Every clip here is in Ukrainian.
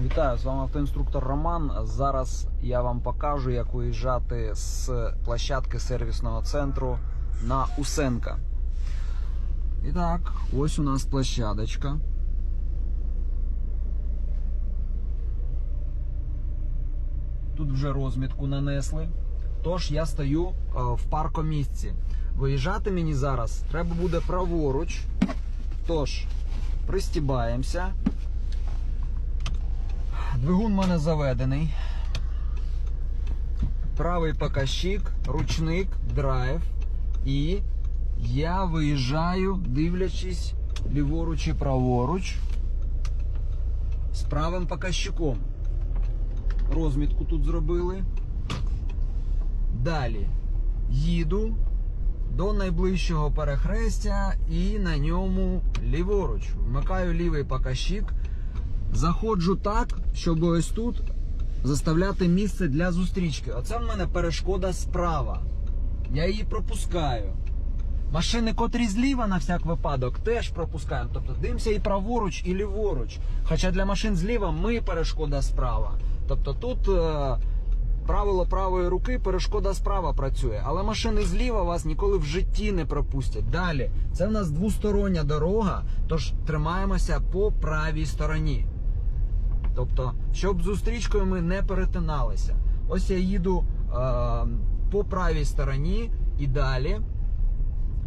Вітаю, з вами автоінструктор Роман. Зараз я вам покажу, як виїжджати з площадки сервісного центру на Усенка. І так, ось у нас площадочка. Тут вже розмітку нанесли. Тож я стою е, в паркомісці. Виїжджати мені зараз треба буде праворуч. Тож, пристібаємося. Двигун в мене заведений. Правий показчик, ручник, драйв. І я виїжджаю, дивлячись ліворуч і праворуч з правим показчиком. Розмітку тут зробили. Далі їду до найближчого перехрестя і на ньому ліворуч. Вмикаю лівий показчик. Заходжу так, щоб ось тут заставляти місце для зустрічки. Оце в мене перешкода справа. Я її пропускаю. Машини, котрі зліва на всяк випадок, теж пропускаємо. Тобто дивимося і праворуч, і ліворуч. Хоча для машин зліва ми перешкода справа. Тобто тут е, правило правої руки, перешкода справа працює. Але машини зліва вас ніколи в житті не пропустять. Далі, це в нас двостороння дорога, тож тримаємося по правій стороні. Тобто, щоб зустрічкою ми не перетиналися. Ось я їду е, по правій стороні і далі.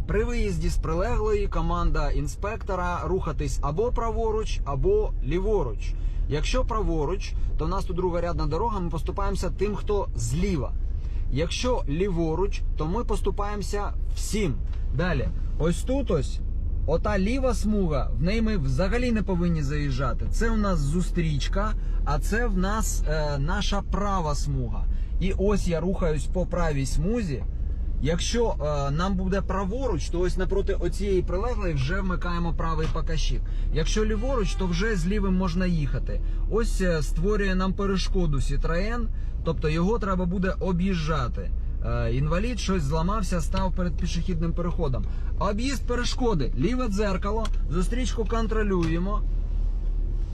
При виїзді з прилеглої команда інспектора рухатись або праворуч, або ліворуч. Якщо праворуч, то в нас тут другорядна дорога, ми поступаємося тим, хто зліва. Якщо ліворуч, то ми поступаємося всім. Далі, ось тут ось. Ота ліва смуга, в неї ми взагалі не повинні заїжджати. Це у нас зустрічка, а це в нас е, наша права смуга. І ось я рухаюсь по правій смузі. Якщо е, нам буде праворуч, то ось напроти оцієї прилеглої вже вмикаємо правий показчик. Якщо ліворуч, то вже з лівим можна їхати. Ось е, створює нам перешкоду Citroën, тобто його треба буде об'їжджати. Е, інвалід щось зламався, став перед пішохідним переходом. Об'їзд перешкоди, ліве дзеркало, зустрічку контролюємо.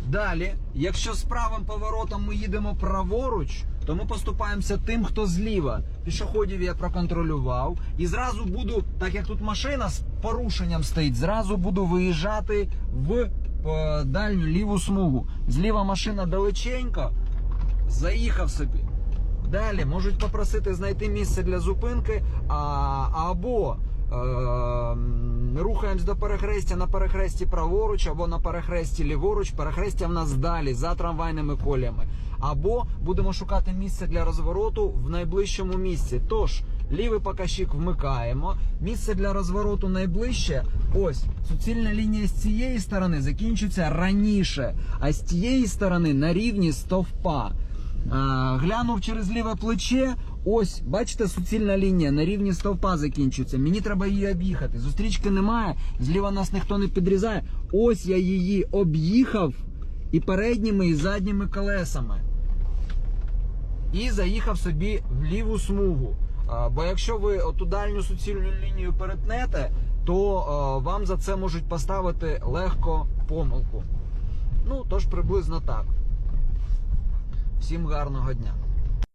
Далі, якщо з правим поворотом ми їдемо праворуч, то ми поступаємося тим, хто зліва. Пішоходів я проконтролював. І зразу буду, так як тут машина з порушенням стоїть, зразу буду виїжджати в е, дальню ліву смугу. Зліва машина далеченько, заїхав собі. Далі можуть попросити знайти місце для зупинки, а, або е, рухаємось до перехрестя на перехресті праворуч, або на перехресті ліворуч. Перехрестя в нас далі за трамвайними колями. Або будемо шукати місце для розвороту в найближчому місці. Тож, лівий показчик вмикаємо. Місце для розвороту найближче. Ось суцільна лінія з цієї сторони закінчується раніше, а з тієї сторони на рівні стовпа. А, глянув через ліве плече. Ось, бачите, суцільна лінія на рівні стовпа закінчується. Мені треба її об'їхати. Зустрічки немає, зліва нас ніхто не підрізає. Ось я її об'їхав і передніми, і задніми колесами. І заїхав собі в ліву смугу. А, Бо якщо ви оту дальню суцільну лінію перетнете, то а, вам за це можуть поставити легко помилку. Ну, тож приблизно так. Всім гарного дня.